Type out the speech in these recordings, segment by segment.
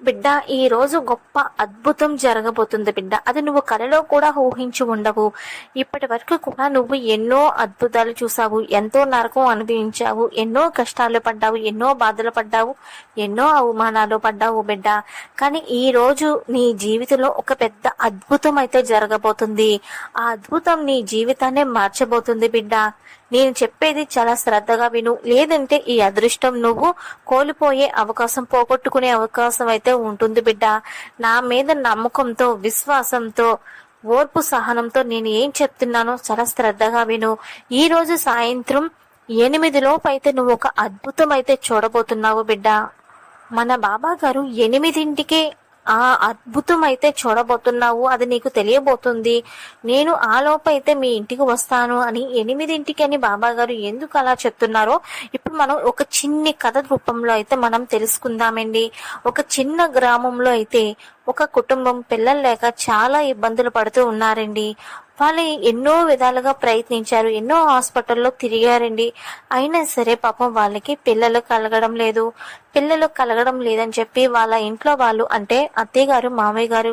బిడ్డ ఈ రోజు గొప్ప అద్భుతం జరగబోతుంది బిడ్డ. అది నువ్వు కలలో కూడా ఊహించి ఉండవు. ఇప్పటి వరకు కూడా నువ్వు ఎన్నో అద్భుతాలు చూసావు ఎంతో నరకం అనుభవించావు ఎన్నో కష్టాలు పడ్డావు ఎన్నో బాధలు పడ్డావు ఎన్నో అవమానాలు పడ్డావు బిడ్డ. కానీ ఈ రోజు నీ జీవితంలో ఒక పెద్ద అద్భుతం అయితే జరగబోతుంది. ఆ అద్భుతం నీ జీవితాన్ని మార్చబోతుంది బిడ్డ. నేను చెప్పేది చాలా శ్రద్ధగా విను. లేదంటే ఈ అదృష్టం నువ్వు కోల్పోయే అవకాశం పోగొట్టుకునే అవకాశం అయితే ఉంటుంది బిడ్డ. నా మీద నమ్మకంతో విశ్వాసంతో ఓర్పు సహనంతో నేను ఏం చెప్తున్నానో చాలా శ్రద్ధగా విను. ఈ రోజు సాయంత్రం ఎనిమిది లోపు అయితే నువ్వు ఒక అద్భుతం అయితే చూడబోతున్నావు బిడ్డ. మన బాబా గారు ఎనిమిదింటికే ఆ అద్భుతం అయితే చూడబోతున్నావు అది నీకు తెలియబోతుంది. నేను ఆ లోపు అయితే మీ ఇంటికి వస్తాను అని ఎనిమిదింటికి అని బాబా గారు ఎందుకు అలా చెప్తున్నారో ఇప్పుడు మనం ఒక చిన్ని కథ రూపంలో అయితే మనం తెలుసుకుందామండి. ఒక చిన్న గ్రామంలో అయితే ఒక కుటుంబం పిల్లలు లేక చాలా ఇబ్బందులు పడుతూ ఉన్నారండి. వాళ్ళు ఎన్నో విధాలుగా ప్రయత్నించారు ఎన్నో హాస్పిటల్లో తిరిగారండి. అయినా సరే పాపం వాళ్ళకి పిల్లలు కలగడం లేదు. పిల్లలు కలగడం లేదని చెప్పి వాళ్ళ ఇంట్లో వాళ్ళు అంటే అత్తయ్య గారు మామయ్య గారు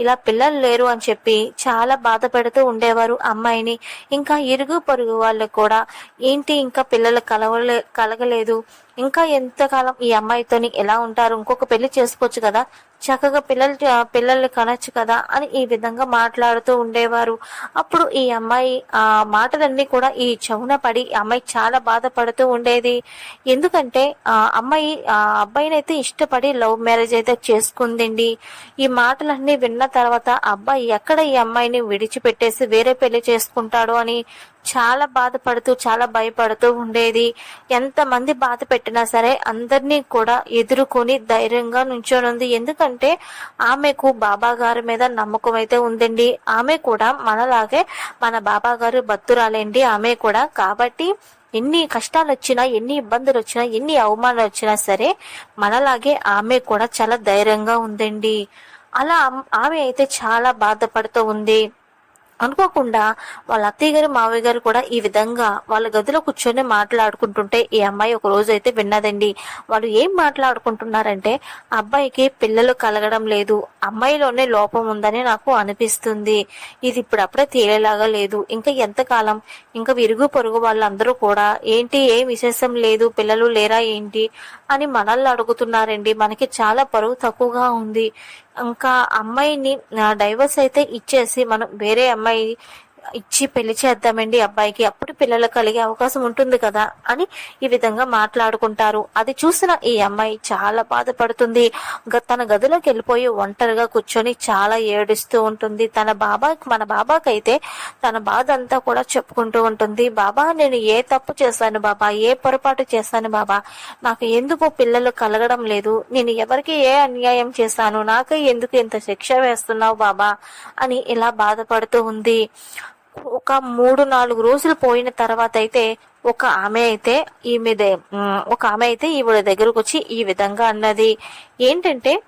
ఇలా పిల్లలు లేరు అని చెప్పి చాలా బాధ పెడుతూ ఉండేవారు అమ్మాయిని. ఇంకా ఇరుగు పొరుగు వాళ్ళకు కూడా ఏంటి ఇంకా పిల్లలు కలవలే కలగలేదు. ఇంకా ఎంతకాలం ఈ అమ్మాయితోని ఎలా ఉంటారు? ఇంకొక పెళ్ళి చేసుకోవచ్చు కదా? చక్కగా పిల్లలు పిల్లల్ని కనొచ్చు కదా? అని ఈ విధంగా మాట్లాడుతూ ఉండేవారు. అప్పుడు ఈ అమ్మాయి ఆ మాటలన్నీ కూడా ఈ చెవున పడి ఈ అమ్మాయి చాలా బాధపడుతూ ఉండేది. ఎందుకంటే ఆ అమ్మాయి ఆ అబ్బాయిని అయితే ఇష్టపడి లవ్ మ్యారేజ్ అయితే చేసుకుందండి. ఈ మాటలన్నీ విన్న తర్వాత అబ్బాయి ఎక్కడ ఈ అమ్మాయిని విడిచిపెట్టేసి వేరే పెళ్ళి చేసుకుంటాడు? అని చాలా బాధపడుతూ చాలా భయపడుతూ ఉండేది. ఎంతమంది బాధ పెట్టినా సరే అందరినీ కూడా ఎదుర్కొని ధైర్యంగా నుంచోనుంది. ఎందుకంటే ఆమెకు బాబా గారి మీద నమ్మకం అయితే ఉందండి. ఆమె కూడా మనలాగే మన బాబా గారు భక్తురాలేండి. ఆమె కూడా. కాబట్టి ఎన్ని కష్టాలు వచ్చినా ఎన్ని ఇబ్బందులు వచ్చినా ఎన్ని అవమానాలు వచ్చినా సరే మనలాగే ఆమె కూడా చాలా ధైర్యంగా ఉందండి. అలా ఆమె అయితే చాలా బాధపడుతూ ఉంది. అనుకోకుండా వాళ్ళ అత్తయ్య గారు మావయ్య గారు కూడా ఈ విధంగా వాళ్ళ గదిలో కూర్చొని మాట్లాడుకుంటుంటే ఈ అమ్మాయి ఒక రోజు అయితే విన్నదండి. వాళ్ళు ఏం మాట్లాడుకుంటున్నారంటే అబ్బాయికి పిల్లలు కలగడం లేదు. అమ్మాయిలోనే లోపం ఉందని నాకు అనిపిస్తుంది. ఇది ఇప్పుడప్పుడే తేలేలాగా లేదు. ఇంకా ఎంతకాలం? ఇంకా విరుగు పొరుగు వాళ్ళందరూ కూడా ఏంటి? ఏం విశేషం లేదు? పిల్లలు లేరా? ఏంటి? అని మనల్ని అడుగుతున్నారండి. మనకి చాలా పరువు తక్కువగా ఉంది. ఇంకా అమ్మాయిని డైవర్స్ అయితే ఇచ్చేసి మనం వేరే అమ్మాయి ఇచ్చి పెళ్ళి చేద్దామండి అబ్బాయికి. అప్పుడు పిల్లలు కలిగే అవకాశం ఉంటుంది కదా అని ఈ విధంగా మాట్లాడుకుంటారు. అది చూసిన ఈ అమ్మాయి చాలా బాధపడుతుంది. గ- తన గదిలోకి వెళ్ళిపోయి ఒంటరిగా కూర్చొని చాలా ఏడుస్తూ ఉంటుంది. తన బాబా మన బాబాకైతే తన బాధ అంతా కూడా చెప్పుకుంటూ ఉంటుంది. బాబా నేను ఏ తప్పు చేశాను బాబా? ఏ పొరపాటు చేశాను బాబా? నాకు ఎందుకు పిల్లలు కలగడం లేదు? నేను ఎవరికి ఏ అన్యాయం చేశాను? నాకే ఎందుకు ఇంత శిక్ష వేస్తున్నావు బాబా? అని ఇలా బాధపడుతూ ఉంది. ఒక మూడు నాలుగు రోజులు పోయిన తర్వాత అయితే ఒక ఆమె అయితే ఈమె ఒక ఆమె అయితే ఈవిడ దగ్గరకు వచ్చి ఈ విధంగా అన్నది. ఏంటంటే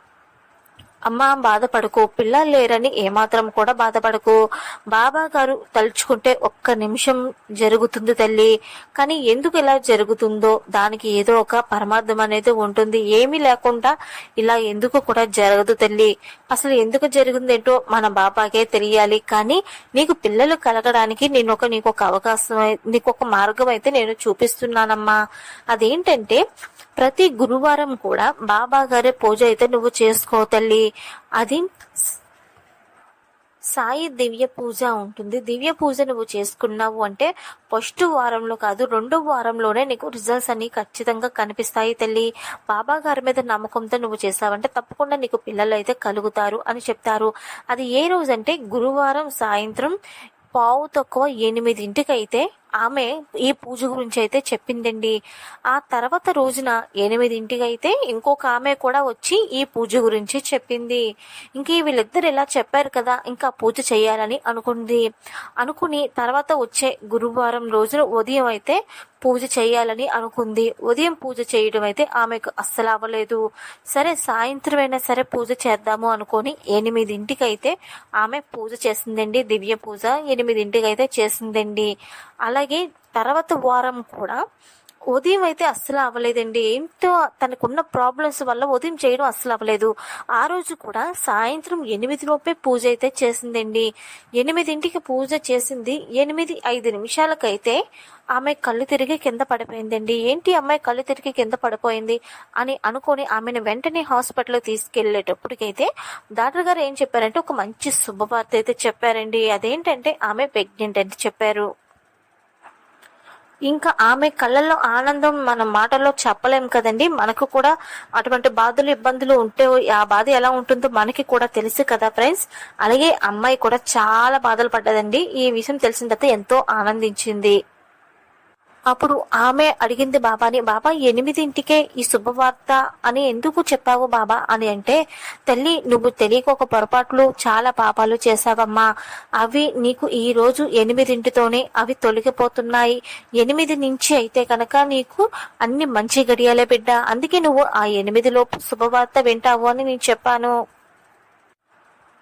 అమ్మ బాధపడకు. పిల్లలు లేరని ఏమాత్రం కూడా బాధపడకు. బాబా గారు తలుచుకుంటే ఒక్క నిమిషం జరుగుతుంది తల్లి. కానీ ఎందుకు ఇలా జరుగుతుందో దానికి ఏదో ఒక పరమార్థం అనేది ఉంటుంది. ఏమీ లేకుండా ఇలా ఎందుకు కూడా జరగదు తల్లి. అసలు ఎందుకు జరిగిందేంటో మన బాబాకే తెలియాలి. కానీ నీకు పిల్లలు కలగడానికి నేను ఒక నీకు ఒక అవకాశం నీకు ఒక మార్గం అయితే నేను చూపిస్తున్నానమ్మా. అదేంటంటే ప్రతి గురువారం కూడా బాబా గారి పూజ అయితే నువ్వు చేసుకో తల్లి. అది సాయి దివ్య పూజ ఉంటుంది. దివ్య పూజ నువ్వు చేసుకున్నావు అంటే ఫస్ట్ వారంలో కాదు రెండో వారంలోనే నీకు రిజల్ట్స్ అన్ని ఖచ్చితంగా కనిపిస్తాయి తల్లి. బాబా గారి మీద నమ్మకంతో నువ్వు చేసావంటే తప్పకుండా నీకు పిల్లలు అయితే కలుగుతారు అని చెప్తారు. అది ఏ రోజు అంటే గురువారం సాయంత్రం పావు తక్కువ ఎనిమిదింటికి అయితే ఆమె ఈ పూజ గురించి అయితే చెప్పిందండి. ఆ తర్వాత రోజున ఎనిమిదింటికి అయితే ఇంకొక ఆమె కూడా వచ్చి ఈ పూజ గురించి చెప్పింది. ఇంక వీళ్ళిద్దరు ఇలా చెప్పారు కదా ఇంకా పూజ చేయాలని అనుకుంది. అనుకుని తర్వాత వచ్చే గురువారం రోజున ఉదయం అయితే పూజ చేయాలని అనుకుంది. ఉదయం పూజ చేయడం అయితే ఆమెకు అస్సలు అవ్వలేదు. సరే సాయంత్రం అయినా సరే పూజ చేద్దాము అనుకొని ఎనిమిదింటికి అయితే ఆమె పూజ చేసిందండి. దివ్య పూజ ఎనిమిదింటికి అయితే చేసిందండి అలాగే తర్వాత వారం కూడా ఉదయం అయితే అస్సలు అవ్వలేదండి. ఏంటో తనకున్న ప్రాబ్లమ్స్ వల్ల ఉదయం చేయడం అస్సలు అవ్వలేదు. ఆ రోజు కూడా సాయంత్రం ఎనిమిది లోపే పూజ అయితే చేసిందండి. ఎనిమిదింటికి పూజ చేసింది. ఎనిమిది ఐదు నిమిషాలకైతే ఆమె కళ్ళు తిరిగి కింద పడిపోయిందండి. ఏంటి అమ్మాయి కళ్ళు తిరిగి కింద పడిపోయింది అని అనుకొని ఆమెను వెంటనే హాస్పిటల్లో తీసుకెళ్ళేటప్పటికైతే డాక్టర్ గారు ఏం చెప్పారంటే ఒక మంచి శుభవార్త అయితే చెప్పారండి. అదేంటంటే ఆమె ప్రెగ్నెంట్ అని చెప్పారు. ఇంకా ఆమె కళ్ళల్లో ఆనందం మన మాటల్లో చెప్పలేం కదండి. మనకు కూడా అటువంటి బాధలు ఇబ్బందులు ఉంటే ఆ బాధ ఎలా ఉంటుందో మనకి కూడా తెలుసు కదా ఫ్రెండ్స్. అలాగే అమ్మాయి కూడా చాలా బాధలు పడ్డదండి. ఈ విషయం తెలిసిన తర్వాత ఎంతో ఆనందించింది. అప్పుడు ఆమె అడిగింది బాబాని బాబా ఎనిమిదింటికే ఈ శుభవార్త అని ఎందుకు చెప్పావు బాబా? అని అంటే తల్లి నువ్వు తెలియక ఒక పొరపాట్లు చాలా పాపాలు చేశావమ్మా. అవి నీకు ఈ రోజు ఎనిమిదింటితోనే అవి తొలగిపోతున్నాయి. ఎనిమిది నుంచి అయితే కనుక నీకు అన్ని మంచి గడియాలే బిడ్డ. అందుకే నువ్వు ఆ ఎనిమిదిలోపు శుభవార్త వింటావు అని నేను చెప్పాను.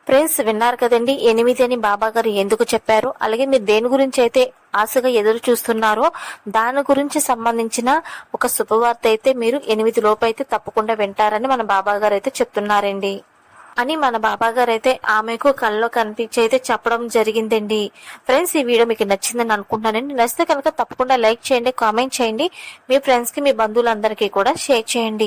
ఫ్రెండ్స్ విన్నారు కదండి ఎనిమిది అని బాబా గారు ఎందుకు చెప్పారు? అలాగే మీరు దేని గురించి అయితే ఆశగా ఎదురు చూస్తున్నారో దాని గురించి సంబంధించిన ఒక శుభవార్త అయితే మీరు ఎనిమిది లోపు అయితే తప్పకుండా వింటారని మన బాబా గారు అయితే చెప్తున్నారండి. అని మన బాబా గారు అయితే ఆమెకు కళ్ళలో కనిపించి అయితే చెప్పడం జరిగిందండి. ఫ్రెండ్స్ ఈ వీడియో మీకు నచ్చిందని అనుకుంటున్నానండి. నచ్చితే కనుక తప్పకుండా లైక్ చేయండి కామెంట్ చేయండి. మీ ఫ్రెండ్స్కి మీ బంధువులందరికీ కూడా షేర్ చేయండి.